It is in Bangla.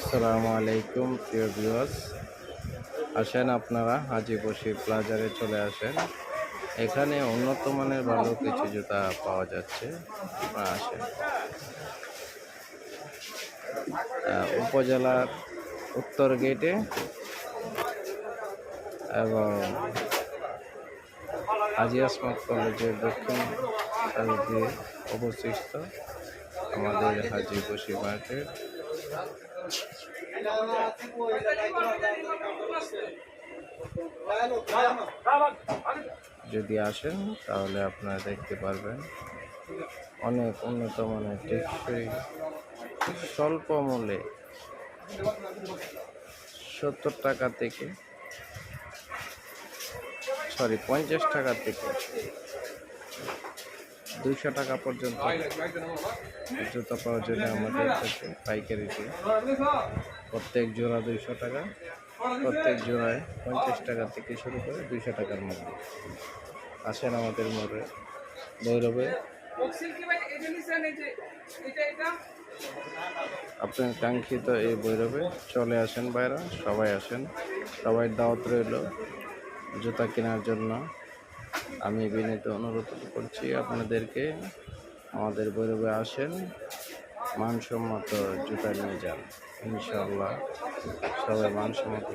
আসসালামু আলাইকুম, প্রিয় ভিউয়ার্স আসেন আপনারা, হাজি বসির প্লাজারে চলে আসেন। এখানে উন্নত মানের ভালো কিছু জুতা পাওয়া যাচ্ছে। আপনারা আসেন। উপজেলার উত্তর গেটে এবং আসমাত কলেজের দক্ষিণ দিয়ে অবস্থিত আমাদের হাজি বসি মার্কেট যদি আসেন, তাহলে আপনারা দেখতে পারবেন অনেক উন্নত মানের টেকসই, স্বল্প মূল্যে সত্তর টাকা থেকে সরি পঞ্চাশ টাকা থেকে দুইশো টাকা পর্যন্ত জুতা পাওয়ার জন্য আমাদের কাছে পাইকারিতে প্রত্যেক জোড়া দুইশো টাকা, প্রত্যেক জোড়ায় পঞ্চাশ টাকা থেকে শুরু করে দুইশো টাকার মধ্যে। আসেন আমাদের মোড়ে, ভৈরবে। আপনার কাঙ্ক্ষিত এই ভৈরবে চলে আসেন বাইরা সবাই আসেন। সবাই দাওয়াত রইল জুতা কেনার জন্য। আমি বিনীত অনুরোধ করছি আপনাদেরকে, আমাদের বৈরবে আসেন, মানসম্মত জুতা নিয়ে যান। ইনশাল্লাহ সবাই মানসম্মত